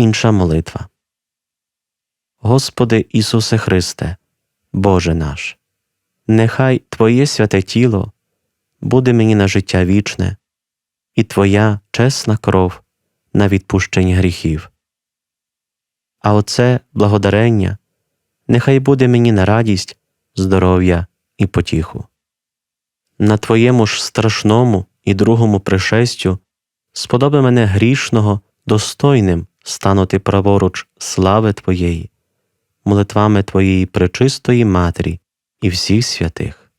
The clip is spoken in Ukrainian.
Інша молитва. Господи Ісусе Христе, Боже наш, нехай Твоє святе тіло буде мені на життя вічне, і Твоя чесна кров на відпущення гріхів. А оце благодарення нехай буде мені на радість, здоров'я і потіху. На Твоєму ж страшному і другому пришестю сподоби мене грішного достойним станути праворуч слави Твоєї, молитвами Твоєї пречистої Матері і всіх святих.